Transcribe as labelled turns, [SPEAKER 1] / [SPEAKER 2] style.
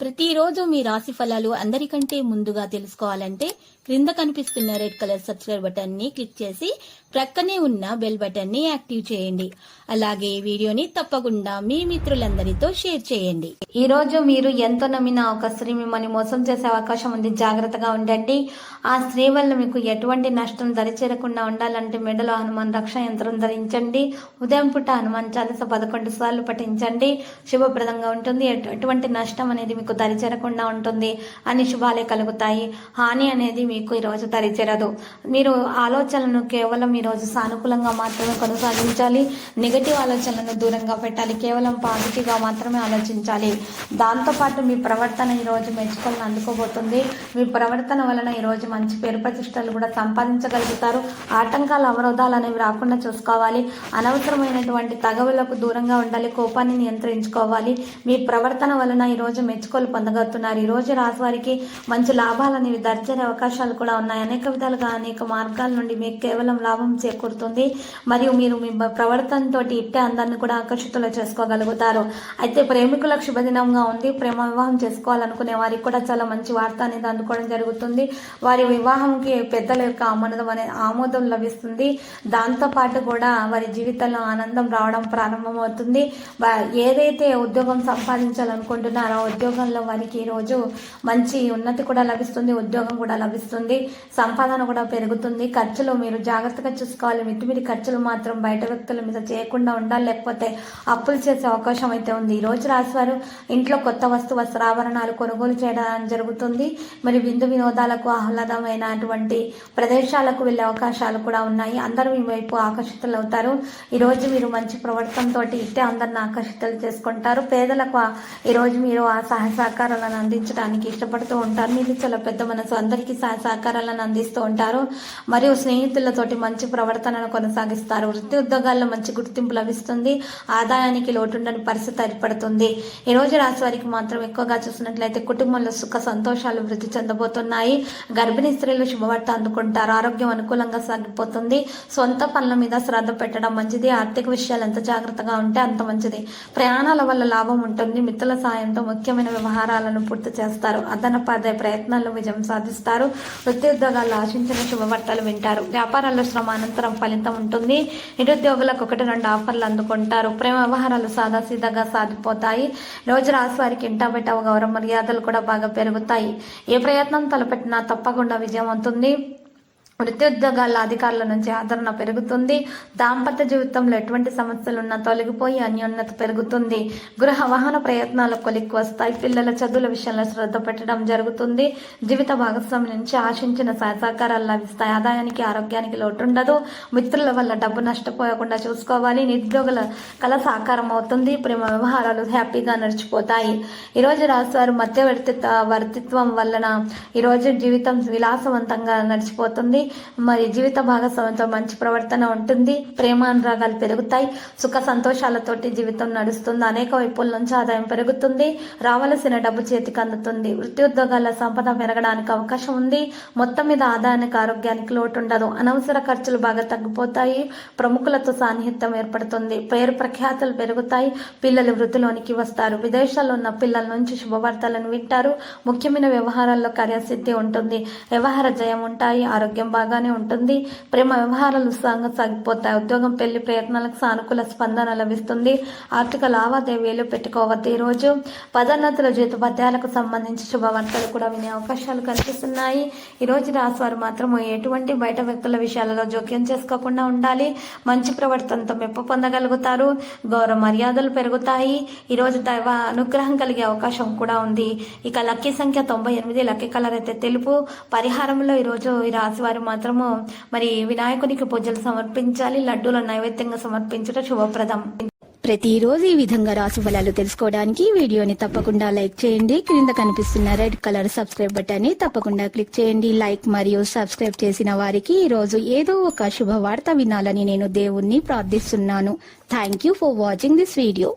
[SPEAKER 1] ప్రతిరోజు మీ రాశి ఫలాలు అందరికంటే ముందుగా తెలుసుకోవాలంటే క్రింద కనిపిస్తున్న రెడ్ కలర్ సబ్స్క్రైబ్ బటన్ని క్లిక్ చేసి ప్రక్కనే ఉన్న బెల్ బటన్ని యాక్టివ్ చేయండి. అలాగే ఈ వీడియోని తప్పకుండా మీ మిత్రులందరితో షేర్ చేయండి. ఈ రోజు మీరు ఎంతో నమ్మిన ఒక స్త్రీ మిమ్మల్ని మోసం చేసే అవకాశం ఉంది. జాగ్రత్తగా ఉండండి. ఆ స్త్రీ వల్ల మీకు ఎటువంటి నష్టం దరిచేరకుండా ఉండాలంటే మెడలో హనుమాన్ రక్ష యంత్రం ధరించండి. ఉదయం పూట హనుమాన్ చాలీస పదకొండు సార్లు పఠించండి. శుభప్రదంగా ఉంటుంది. ఎటు- ఎటువంటి నష్టం అనేది మీకు మీకు దరిచేరకుండా ఉంటుంది అని శుభాలే కలుగుతాయి. హాని అనేది మీకు ఈరోజు దరిచేరదు. మీరు ఆలోచనలను కేవలం ఈరోజు సానుకూలంగా మాత్రమే కొనసాగించాలి. నెగటివ్ ఆలోచనలను దూరంగా పెట్టాలి. కేవలం పాజిటివ్గా మాత్రమే ఆలోచించాలి. దాంతోపాటు మీ ప్రవర్తన ఈరోజు మెచ్చుకోవాలని అందుకోబోతుంది. మీ ప్రవర్తన వలన ఈరోజు మంచి పేరు ప్రతిష్టలు కూడా సంపాదించగలుగుతారు. ఆటంకాలు అవరోధాలు అనేవి రాకుండా చూసుకోవాలి. అనవసరమైనటువంటి తగవులకు దూరంగా ఉండాలి. కోపాన్ని నియంత్రించుకోవాలి. మీ ప్రవర్తన వలన ఈరోజు మెచ్చుకోలు పొందగలుగుతున్నారు. ఈ రోజు వారికి మంచి లాభాలు అనేవి దర్జనే అవకాశాలు కూడా ఉన్నాయి. అనేక విధాలుగా అనేక మార్గాల నుండి మీకు కేవలం లాభం చేకూరుతుంది. మరియు మీరు మీ ప్రవర్తనతో ఇట్టే అందరిని కూడా ఆకర్షితులు చేసుకోగలుగుతారు. అయితే ప్రేమికులకు శుభదినంగా ఉంది ప్రేమ వివాహం చేసుకోవాలనుకునే వారికి కూడా చాలా మంచి వార్త అనేది అందుకోవడం జరుగుతుంది. వారి వివాహంకి పెద్దల యొక్క ఆమోదం అనే ఆమోదం లభిస్తుంది. దాంతోపాటు కూడా వారి జీవితంలో ఆనందం రావడం ప్రారంభమవుతుంది. ఏదైతే ఉద్యోగం సంపాదించాలనుకుంటున్నారో ఆ ఉద్యోగంలో వారికి ఈరోజు మంచి ఉన్నతి కూడా లభిస్తుంది ఉద్యోగం కూడా లభిస్తుంది సంపాదన కూడా పెరుగుతుంది. ఖర్చులు మీరు జాగ్రత్తగా చూసుకోవాలి. మితిమిరి ఖర్చులు మాత్రం బయట వ్యక్తుల మీద చేయకుండా ఉండాలి. లేకపోతే అప్పులు చేసే అవకాశం అయితే ఉంది. ఈ రోజు రాశివారు ఇంట్లో కొత్త వస్తు వస్త్రాభరణాలు కొనుగోలు చేయడం జరుగుతుంది. మరి విందు వినోదాలకు ఆహ్లాదమైనటువంటి ప్రదేశాలకు వెళ్ళే అవకాశాలు కూడా ఉన్నాయి. అందరూ మీ వైపు ఆకర్షితులు అవుతారు. ఈరోజు మీరు మంచి ప్రవర్తనతో ఇట్టే అందరిని ఆకర్షితులు చేసుకుంటారు. పేదలకు ఈరోజు మీరు ఆ సహాయ సహకారాలను అందించడానికి ఇష్టపడుతూ ఉంటారు. మీరు చాలా పెద్ద మనసు అందరికీ సహాయ సహకారాలను అందిస్తూ ఉంటారు. మరియు స్నేహితులతోటి మంచి ప్రవర్తనను కొనసాగిస్తారు. వృత్తి ఉద్యోగాల్లో మంచి గుర్తింపు లభిస్తుంది. ఆదాయానికి లోటుండని పరిస్థితి ఏర్పడుతుంది. ఈ రోజు రాశి వారికి మాత్రం ఎక్కువగా చూసినట్లయితే కుటుంబంలో సుఖ సంతోషాలు వృద్ధి చెందబోతున్నాయి. గర్భిణీ స్త్రీలు శుభవార్త అందుకుంటారు. ఆరోగ్యం అనుకూలంగా సాగిపోతుంది. సొంత పనుల మీద శ్రద్ధ పెట్టడం మంచిది. ఆర్థిక విషయాలు ఎంత జాగ్రత్తగా ఉంటే అంత మంచిది. ప్రయాణాల వల్ల లాభం ఉంటుంది. మిత్రుల సాయంతో ముఖ్యమైన వ్యవహారాలను పూర్తి చేస్తారు. అదనపదే ప్రయత్నాల్లో విజయం సాధిస్తారు. వృత్తి ఉద్యోగాల్లో ఆశించిన శుభవార్తలు వింటారు. వ్యాపారాల్లో శ్రమ అనంతరం ఫలితం ఉంటుంది. నిరుద్యోగులకు ఒకటి రెండు ఆఫర్లు అందుకుంటారు. ప్రేమ వ్యవహారాలు సాదాసీదాగా సాగిపోతాయి. రోజు రాశి వారికి ఇంటా బయట గౌరవ మర్యాదలు కూడా బాగా పెరుగుతాయి. ఏ ప్రయత్నం తలపెట్టినా తప్పకుండా విజయం అవుతుంది. వృత్తి ఉద్యోగాల అధికారుల నుంచి ఆదరణ పెరుగుతుంది. దాంపత్య జీవితంలో ఎటువంటి సమస్యలు ఉన్నా తొలగిపోయి అన్యోన్యత పెరుగుతుంది. గృహ వాహన ప్రయత్నాలు కొలిక్కి వస్తాయి పిల్లల చదువుల విషయంలో శ్రద్ధ పెట్టడం జరుగుతుంది. జీవిత భాగస్వామి నుంచి ఆశించిన సహకారాలు లభిస్తాయి. ఆదాయానికి ఆరోగ్యానికి లోటు ఉండదు మిత్రుల వల్ల డబ్బు నష్టపోయకుండా చూసుకోవాలి. నిరుద్యోగుల కళ సాకారం అవుతుంది. ప్రేమ వ్యవహారాలు హ్యాపీగా నడిచిపోతాయి. ఈరోజు రాశివారు మధ్యవర్తిత్వ వర్తిత్వం వలన ఈరోజు జీవితం విలాసవంతంగా నడిచిపోతుంది. మరి జీవిత భాగస్వామితో మంచి ప్రవర్తన ఉంటుంది. ప్రేమ అనురాగాలు పెరుగుతాయి. సుఖ సంతోషాలతోటి జీవితం నడుస్తుంది. అనేక వైపుల నుంచి ఆదాయం పెరుగుతుంది. రావలసిన డబ్బు చేతికి అందుతుంది. వృత్తి ఉద్యోగాల సంపద పెరగడానికి అవకాశం ఉంది. మొత్తం మీద ఆదాయానికి ఆరోగ్యానికి లోటు ఉండదు అనవసర ఖర్చులు బాగా తగ్గిపోతాయి. ప్రముఖులతో సాన్నిహిత్యం ఏర్పడుతుంది. పేరు ప్రఖ్యాతులు పెరుగుతాయి. పిల్లలు వృద్ధిలోనికి వస్తారు. విదేశాల్లో ఉన్న పిల్లల నుంచి శుభవార్తలను వింటారు. ముఖ్యమైన వ్యవహారాల్లో కార్యసిద్ధి ఉంటుంది. వ్యవహార జయం ఉంటాయి. ఆరోగ్యం బాగానే ఉంటుంది. ప్రేమ వ్యవహారాలు ఉత్సాహంగా సాగిపోతాయి. ఉద్యోగం పెళ్ళి ప్రయత్నాలకు సానుకూల స్పందన లభిస్తుంది. ఆర్థిక లావాదేవీలు పెట్టుకోవద్దు ఈరోజు. పదోన్నతుల జీతభత్యాలకు సంబంధించి శుభవార్తలు కూడా వినే అవకాశాలు కనిపిస్తున్నాయి. ఈ రోజు రాశివారు మాత్రం ఎటువంటి బయట వ్యక్తుల విషయాలలో జోక్యం చేసుకోకుండా ఉండాలి. మంచి ప్రవర్తనతో మెప్పు పొందగలుగుతారు. గౌరవ మర్యాదలు పెరుగుతాయి. ఈ రోజు దైవ అనుగ్రహం కలిగే అవకాశం కూడా ఉంది. ఇక లక్కీ సంఖ్య తొంభై ఎనిమిది. లక్కీ కలర్ అయితే తెలుపు. పరిహారంలో ఈరోజు ఈ రాశి వారు మాత్రము మరి వినాయకునికి పూజలు సమర్పించాలి లడ్డూల నైవేద్యంగా సమర్పించడం శుభప్రదం.
[SPEAKER 2] ప్రతిరోజు ఈ విధంగా రాశి ఫలాలు తెలుసుకోవడానికి వీడియోని తప్పకుండా లైక్ చేయండి. క్రింద కనిపిస్తున్న రెడ్ కలర్ సబ్స్క్రైబ్ బటన్ని తప్పకుండా క్లిక్ చేయండి. లైక్ మరియు సబ్స్క్రైబ్ చేసిన వారికి ఈ రోజు ఏదో ఒక శుభవార్త వినాలని నేను దేవుణ్ణి ప్రార్థిస్తున్నాను. Thank you for watching this video